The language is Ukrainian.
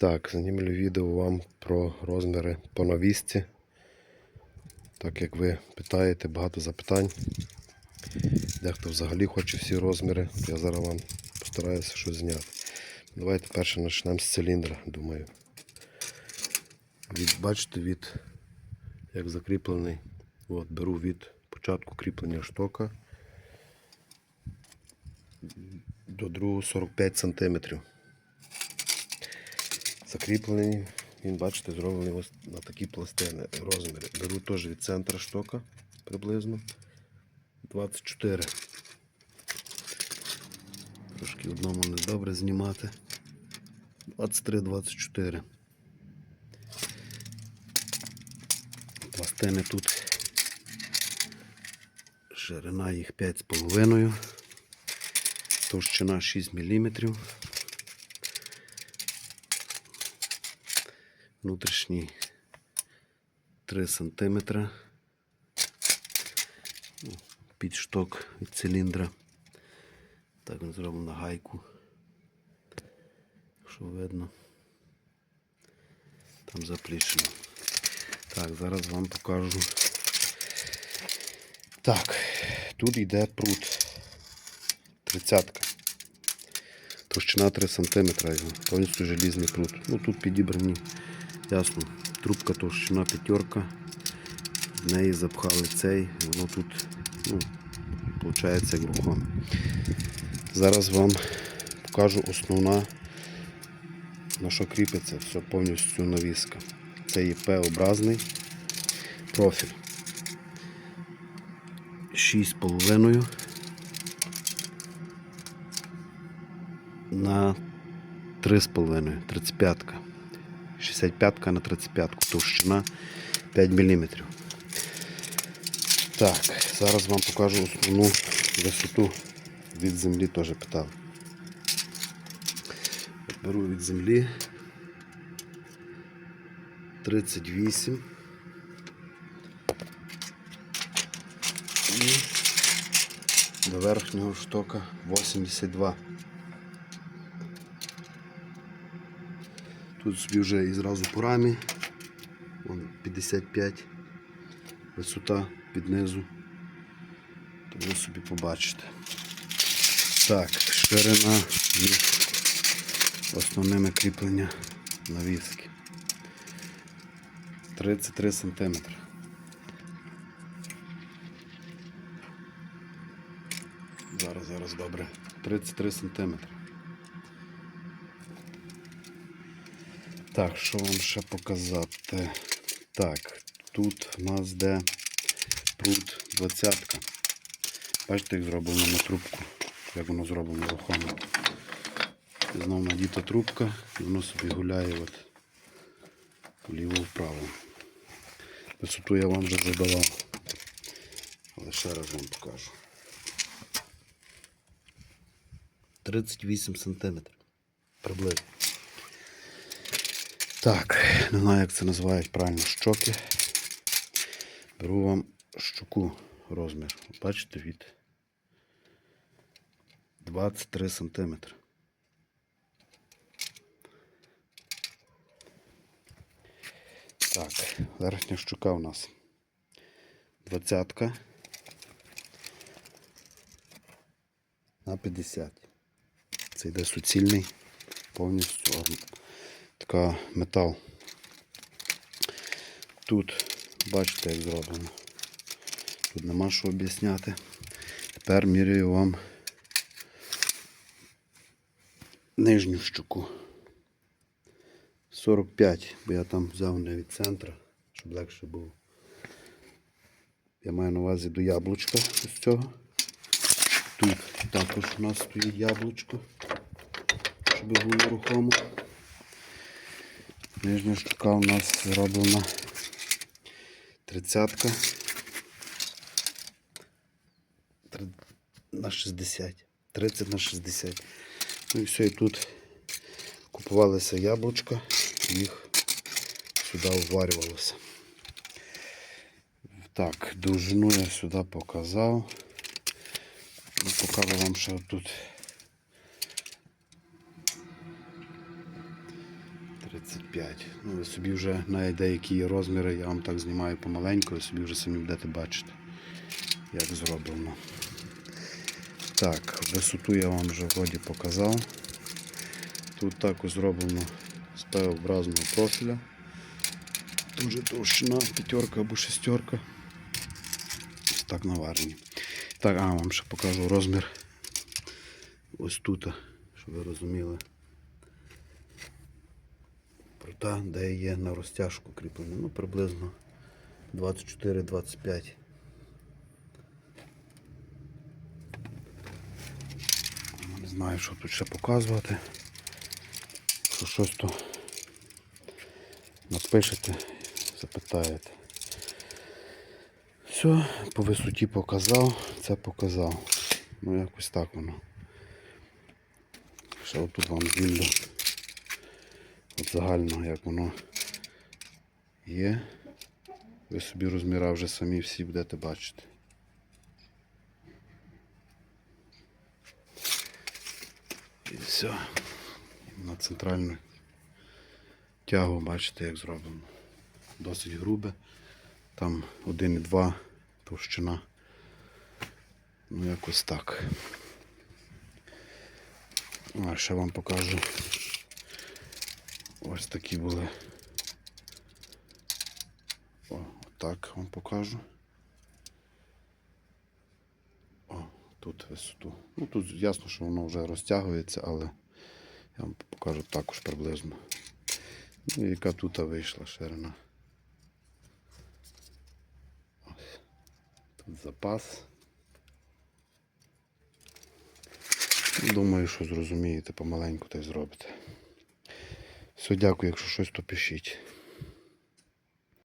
Так, знімлю відео вам про розміри по навісці. Так як ви питаєте, багато запитань. Дехто взагалі хоче всі розміри, я зараз вам постараюся щось зняти. Давайте перше почнемо з циліндра, думаю. Від, бачите, від як закріплений. От, беру від початку кріплення штока до другого 45 см. Закріплений, він, бачите, зроблений ось на такі пластини розміри. Беру теж від центра штока приблизно 24. Трошки одному не добре знімати. 23-24. Пластини тут ширина їх 5,5, товщина 6 мм. Внутрішній 3 см. Під шток від циліндра. Так він зробив на гайку. Якщо видно. Там заплішено. Так, зараз вам покажу. Так, тут йде прут. Тридцятка. Товщина 3 см. Повністю желізний прут. Ну тут підібрані, ясно. Трубка товщина п'ятерка. В неї запхали цей, воно тут, ну, виходить як. Зараз вам покажу основна, на що кріпиться все повністю навіска. Це є П-образний профіль. 6,5 на 3,5, 35. 65 на 35, товщина 5 мм. Так, зараз вам покажу основну висоту від землі теж питав. Беру від землі 38 і до верхнього штока 82. Тут собі вже і зразу по рамі. Вон 55 висота під низу. То ви собі побачите. Так, ширина між основними кріплення навіски. 33 см. Зараз, зараз добре. 33 см. Так, що вам ще показати? Так, тут в нас де прут 20. Бачите, як зроблено на трубку, як воно зроблено рухомо. Знову надіта трубка, і воно собі гуляє от вліво-вправо. Висоту я вам вже задавав. Але ще раз вам покажу. 38 см. Приблизно. Так, не знаю, як це називають правильно щоки. Беру вам щоку розмір. Бачите, від 23 см. Так, верхня щука у нас двадцятка на 50. Це йде суцільний, повністю така метал. Тут бачите, як зроблено. Тут нема що об'ясняти. Тепер міряю вам нижню щуку. 45, бо я там взяв не від центра, щоб легше було. Я маю на увазі до яблучка ось цього. Тут також у нас стоїть яблучко, щоб було рухомо. Нижня штука у нас зроблена тридцятка Три- на 60. 30 на 60. Ну і все, і тут купувалися яблучка, їх сюди вварювалося. Так, довжину я сюди показав. Ну, Покажу вам ще тут 35. Ну, ви собі вже навіть деякі розміри, я вам так знімаю помаленьку, ви собі вже самі будете бачити, як зроблено. Так, висоту я вам вже вроді показав. Тут також зроблено з П-образного профіля. Дуже товщина, п'ятерка або шестерка. Ось так наварені. Так, а вам ще покажу розмір. Ось тут, щоб ви розуміли. Прута, де є на розтяжку кріплення. Ну, приблизно 24-25. Не знаю, що тут ще показувати. Що щось то напишете, запитаєте. Все, по висоті показав, це показав. Ну якось так воно. Ще отут вам знімлю. От загально, як воно є. Ви собі розміра вже самі всі будете бачити. І все. На центральну тягу бачите, як зроблено. Досить грубе. Там 1,2 товщина. Ну, якось так. А ще вам покажу. Ось такі були. О, так вам покажу. О, тут висоту. Ну тут ясно, що воно вже розтягується, але я вам покажу також приблизно. Ну, яка тут вийшла ширина. Ось. Тут запас. Думаю, що зрозумієте, помаленьку та й зробите. Все, дякую, якщо щось, то пишіть.